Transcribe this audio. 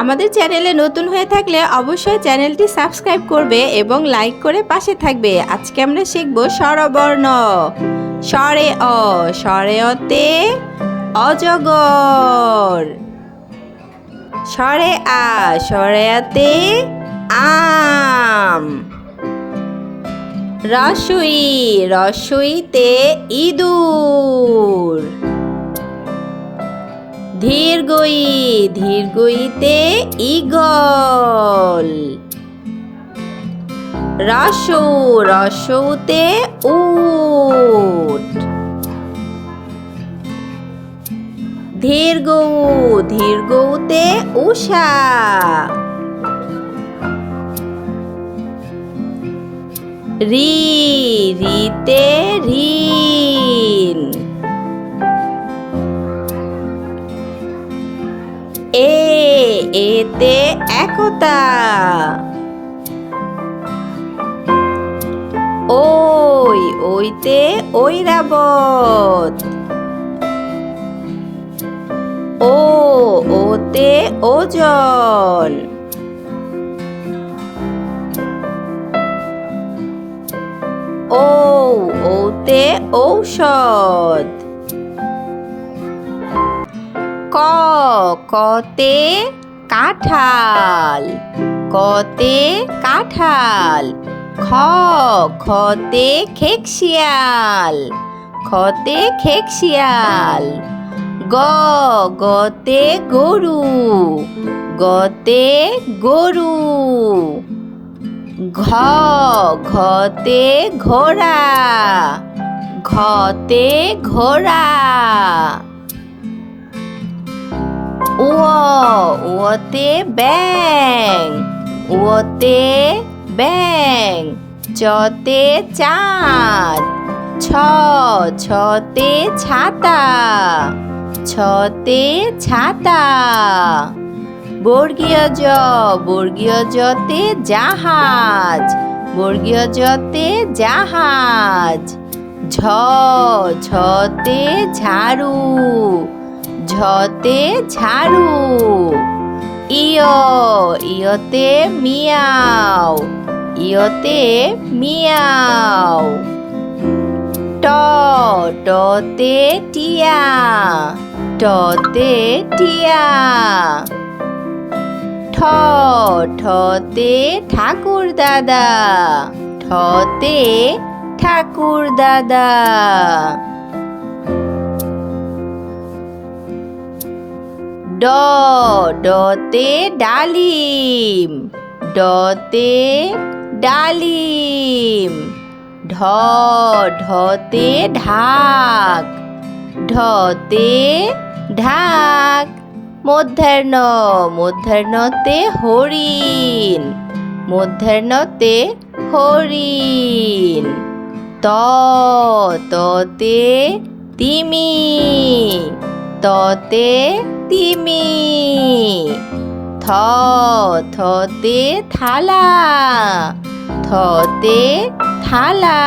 আমাদের চ্যানেলে নতুন হয়ে থাকলে অবশ্যই চ্যানেলটি সাবস্ক্রাইব করবে এবং লাইক করে পাশে থাকবে। আজকে আমরা শিখব স্বরবর্ণ। স্বরে অ, স্বরে অতে অজগর। স্বরে আ, স্বরে আতে আম। রসুই, রসুইতে ইঁদুর। ধীরগই ধীরগইতে ইগল রসৌ রসৌতে উট। ধীরগৌ ধীরগৌতে উষা। রি রিতে ঋণ এতে একতা। ওই ওইতে ওই ঐরাবত। ও ওতে ওজন। ও ওতে ঔষধ। ক কতে কাঁঠাল। কতে কাঁঠাল। খ, খতে খেকশিয়াল। খতে খেকশিয়াল। গ, গতে গরু। গতে গরু। ঘ, ঘতে ঘোড়া। ঘতে ঘোড়া। ওতে ব্যাং ওতে ব্যাং চতে চাঁদ, ছ, ছতে ছাতা ছতে ছাতা। বর্গীয় জ, বর্গীয় জতে জাহাজ, বর্গীয় জতে জাহাজ। ঝ ঝতে ঝাড়ু ঝতে ঝাড়ু। ইয় ইয়তে মিয়াও ইয়তে মিয়াও ট টতে টিয়া টতে টিয়া ঠ ঠতে ঠাকুর দাদা ঠতে ঠাকুর দাদা ড, ডতে ডালিম ডতে ডালিম, ঢ, ঢতে ঢাক ঢতে ঢাক, মধ্যাহ্ন, মধ্যাহ্নতে হরিণ মধ্যাহ্নতে হরিণ, ত, ততে তিমি ততে তিমি। থ থতে থালা। থতে থালা।